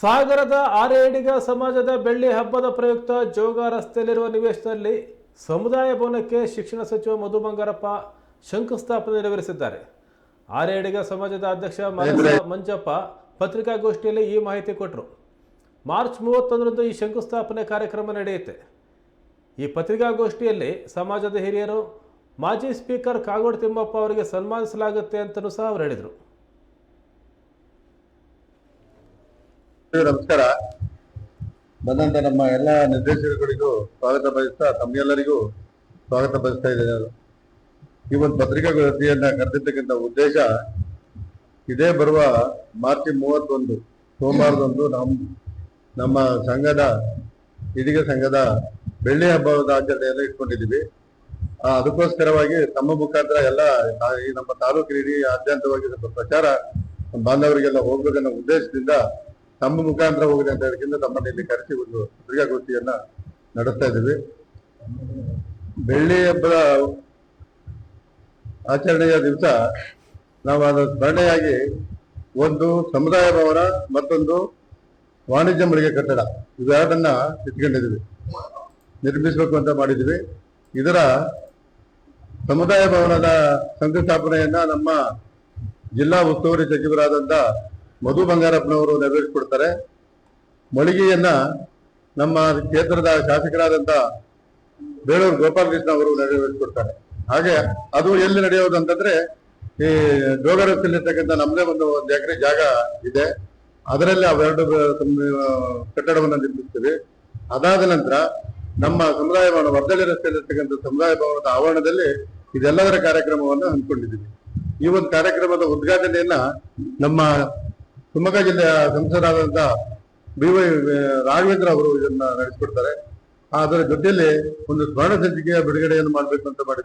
ಸಾಗರದ ಆರೇಡಿಗ ಸಮಾಜದ ಬೆಳ್ಳಿ ಹಬ್ಬದ ಪ್ರಯುಕ್ತ ಜೋಗ ರಸ್ತೆಯಲ್ಲಿರುವ ನಿವೇಶನದಲ್ಲಿ ಸಮುದಾಯ ಭವನಕ್ಕೆ ಶಿಕ್ಷಣ ಸಚಿವ ಮಧು ಬಂಗಾರಪ್ಪ ಶಂಕುಸ್ಥಾಪನೆ ನೆರವೇರಿಸಿದ್ದಾರೆ. ಆರೇಡಿಗ ಸಮಾಜದ ಅಧ್ಯಕ್ಷ ಮನಸ ಮಂಜಪ್ಪ ಪತ್ರಿಕಾಗೋಷ್ಠಿಯಲ್ಲಿ ಈ ಮಾಹಿತಿ ಕೊಟ್ಟರು. ಮಾರ್ಚ್ ಮೂವತ್ತೊಂದರಂದು ಈ ಶಂಕುಸ್ಥಾಪನೆ ಕಾರ್ಯಕ್ರಮ ನಡೆಯುತ್ತೆ. ಈ ಪತ್ರಿಕಾಗೋಷ್ಠಿಯಲ್ಲಿ ಸಮಾಜದ ಹಿರಿಯರು ಮಾಜಿ ಸ್ಪೀಕರ್ ಕಾಗೋಡು ತಿಮ್ಮಪ್ಪ ಅವರಿಗೆ ಸನ್ಮಾನಿಸಲಾಗುತ್ತೆ ಅಂತಲೂ ಸಹ ಅವರು ಹೇಳಿದರು. ನಮಸ್ಕಾರ ಬಂದಂತ ನಮ್ಮ ಎಲ್ಲ ನಿರ್ದೇಶಕರಿಗೂ ಸ್ವಾಗತ ಬಯಸ್ತಾ, ತಮ್ಮೆಲ್ಲರಿಗೂ ಸ್ವಾಗತ ಬಯಸ್ತಾ ಇದ್ದೇನೆ. ಈ ಒಂದು ಪತ್ರಿಕಾಗೋಷ್ಠಿಯನ್ನ ಕರೆದಿರ್ತಕ್ಕಂಥ ಉದ್ದೇಶ, ಇದೇ ಬರುವ ಮಾರ್ಚ್ ಮೂವತ್ತೊಂದು, ಸೋಮವಾರದಂದು ನಮ್ಮ ನಮ್ಮ ಸಂಘದ ಇಡಿಗ ಸಂಘದ ಬೆಳ್ಳಿ ಹಬ್ಬದ ಆಚರಣೆಯನ್ನು ಇಟ್ಕೊಂಡಿದ್ದೀವಿ ಅದಕ್ಕೋಸ್ಕರವಾಗಿ ತಮ್ಮ ಮುಖಾಂತರ ಎಲ್ಲ ಈ ನಮ್ಮ ತಾಲೂಕಿನ ಇಡೀ ಆದ್ಯಂತವಾಗಿ ಸ್ವಲ್ಪ ಪ್ರಚಾರ ಬಾಂಧವರಿಗೆಲ್ಲ ಹೋಗ್ಬೇಕನ್ನೋ ಉದ್ದೇಶದಿಂದ ತಮ್ಮ ಮುಖಾಂತರ ಹೋಗಿದೆ ಅಂತ ಹೇಳಿದ್ರೆ ತಮ್ಮನ್ನ ಇಲ್ಲಿ ಕರೆಸಿ ಒಂದು ಪತ್ರಿಕಾಗೋಷ್ಠಿಯನ್ನ ನಡೆಸ್ತಾ ಇದ್ದೀವಿ. ಬೆಳ್ಳಿ ಹಬ್ಬದ ಆಚರಣೆಯ ದಿವಸ ನಾವು ಅದರ ಸ್ಮರಣೆಯಾಗಿ ಒಂದು ಸಮುದಾಯ ಭವನ ಮತ್ತೊಂದು ವಾಣಿಜ್ಯ ಮಳಿಗೆ ಕಟ್ಟಡ, ಇವೆರಡನ್ನ ಇಟ್ಕೊಂಡಿದ್ದೀವಿ. ನಿರ್ಮಿಸಬೇಕು ಅಂತ ಮಾಡಿದ್ದೀವಿ. ಇದರ ಸಮುದಾಯ ಭವನದ ಶಂಕುಸ್ಥಾಪನೆಯನ್ನ ನಮ್ಮ ಜಿಲ್ಲಾ ಉಸ್ತುವಾರಿ ಸಚಿವರಾದಂತ ಮಧು ಬಂಗಾರಪ್ಪನವರು ನೆರವೇರಿಸಿಕೊಡ್ತಾರೆ. ಮಳಿಗೆಯನ್ನ ನಮ್ಮ ಕ್ಷೇತ್ರದ ಶಾಸಕರಾದಂತ ಬೇಳೂರು ಗೋಪಾಲಕೃಷ್ಣ ಅವರು ನೆರವೇರಿಸಿಕೊಡ್ತಾರೆ. ಹಾಗೆ ಅದು ಎಲ್ಲಿ ನಡೆಯೋದು ಅಂತಂದ್ರೆ ಈ ಜೋಗರಸ್ತಿರ್ತಕ್ಕಂಥ ನಮ್ಮದೇ ಒಂದು ಒಂದು ಎಕರೆ ಜಾಗ ಇದೆ. ಅದರಲ್ಲಿ ಅವೆರಡು ಕಟ್ಟಡವನ್ನು ನಿರ್ಮಿಸ್ತೀವಿ. ಅದಾದ ನಂತರ ನಮ್ಮ ಸಮುದಾಯ ಭವನ ವರ್ಧಳಿ ರಸ್ತೆಯಲ್ಲಿರ್ತಕ್ಕಂಥ ಸಮುದಾಯ ಭವನದ ಆವರಣದಲ್ಲಿ ಇದೆಲ್ಲದರ ಕಾರ್ಯಕ್ರಮವನ್ನು ಹಮ್ಮಿಕೊಂಡಿದ್ದೀವಿ. ಈ ಒಂದು ಕಾರ್ಯಕ್ರಮದ ಉದ್ಘಾಟನೆಯನ್ನ ನಮ್ಮ ಶಿವಮೊಗ್ಗ ಜಿಲ್ಲೆಯ ಸಂಸದರಾದಂತಹ ಬಿ ವೈ ರಾಘವೇಂದ್ರ ಅವರು ಇದನ್ನ ನಡೆಸಿಕೊಡ್ತಾರೆ. ಅದರ ಜೊತೆಯಲ್ಲಿ ಒಂದು ಸ್ವರ್ಣ ಸಂಚಿಕೆಯ ಬಿಡುಗಡೆಯನ್ನು ಮಾಡಬೇಕು ಅಂತ ಮಾಡಿದ್ದೇವೆ